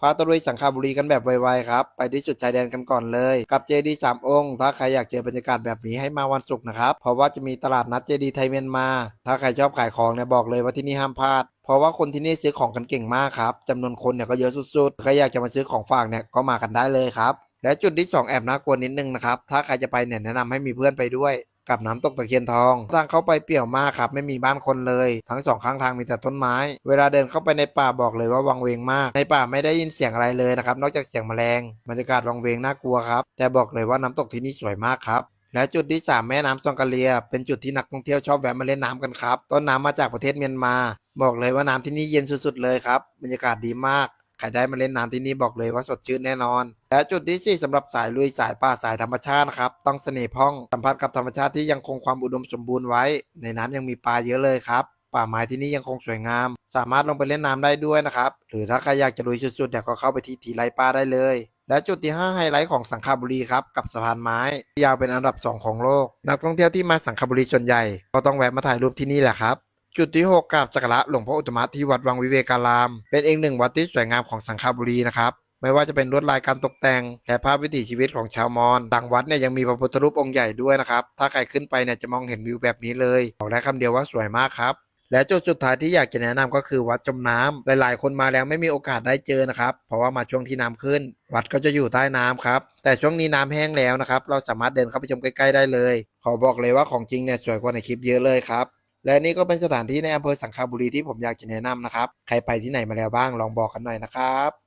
พาตะลุยสังขบุรีกันแบบไวๆครับ ไปที่จุดชายแดนกันก่อนเลย กับเจดีสามองค์ ถ้าใครอยากเจอบรรยากาศแบบนี้ให้มาวันศุกร์นะครับ เพราะว่าจะมีตลาดนัดเจดีไทยเมียนมา ถ้าใครชอบขายของเนี่ยบอกเลยว่าที่นี่ห้ามพลาด เพราะว่าคนที่นี่ซื้อของกันเก่งมากครับจำนวนคนเนี่ยก็เยอะสุดๆ ใครอยากจะมาซื้อของฝากเนี่ยก็มากันได้เลยครับ และจุดที่ 2 แอบน่ากลัวนิดนึงนะครับ ถ้าใครจะไปเนี่ยแนะนำให้มีเพื่อนไปด้วย กับน้ำตกตะเคียนทอง ทางเข้าไปเปี่ยวมากครับ ไม่มีบ้านคนเลย ทั้งสองข้างทางมีแต่ต้นไม้ เวลาเดินเข้าไปในป่าบอกเลยว่าวังเวงมาก ในป่าไม่ได้ยินเสียงอะไรเลยนะครับ นอกจากเสียงแมลง บรรยากาศวังเวงน่ากลัวครับ แต่บอกเลยว่าน้ำตกที่นี่สวยมากครับและจุดที่ 3 แม่น้ำซองกะเลีย เป็นจุดที่นักท่องเที่ยวชอบแวะมาเล่นน้ำกันครับ ต้นน้ำมาจากประเทศเมียนมา บอกเลยว่าน้ำที่นี่เย็นสุดๆเลยครับ บรรยากาศดีมาก ใครได้มาเล่นน้ำที่นี่บอกเลยว่าสดชื่นแน่นอน และจุดที่สี่สำหรับสายลุยสายป่าสายธรรมชาตินะครับ ต้องเสน่ห์พ่องสัมผัสกับธรรมชาติที่ยังคงความอุดมสมบูรณ์ไว้ ในน้ำยังมีปลาเยอะเลยครับ ป่าไม้ที่นี่ยังคงสวยงาม สามารถลงไปเล่นน้ำได้ด้วยนะครับ หรือถ้าใครอยากจะลุยสุดๆเนี่ยก็เข้าไปที่ทีไรป่าได้เลยและจุดที่ 5 ไฮไลท์ของสังขบุรีครับ กับสะพานไม้ ยาวเป็นอันดับ 2 ของโลก นักท่องเที่ยวที่มาสังขบุรีส่วนใหญ่ ก็ต้องแวะมาถ่ายรูปที่นี่แหละครับ จุดที่ 6กราบสักการะหลวงพ่ออุตมะที่วัดวังวิเวการาม เป็นอีกหนึ่งวัดที่สวยงามของสังขบุรีนะครับไม่ว่าจะเป็นลวดลายการตกแต่ง และภาพวิถีชีวิตของชาวมอญต่างวัดเนี่ยยังมีพระพุทธรูปองค์ใหญ่ด้วยนะครับ ถ้าใครขึ้นไปเนี่ยจะมองเห็นวิวแบบนี้เลยบอกได้คำเดียวว่าสวยมากครับ และจุดสุดท้ายที่อยากจะแนะนำก็คือวัดจมน้ำหลาย ๆ คนมาแล้วไม่มีโอกาสได้เจอนะครับ เพราะว่ามาช่วงที่น้ำขึ้น วัดก็จะอยู่ใต้น้ำครับ แต่ช่วงนี้น้ำแห้งแล้วนะครับ เราสามารถเดินเข้าไปชมใกล้ ๆ ได้เลย ขอบอกเลยว่าของจริงเนี่ยสวยกว่าในคลิปเยอะเลยครับ และนี่ก็เป็นสถานที่ในอำเภอสังขบุรีที่ผมอยากจะแนะนำนะครับ ใครไปที่ไหนมาแล้วบ้างลองบอกกันหน่อยนะครับ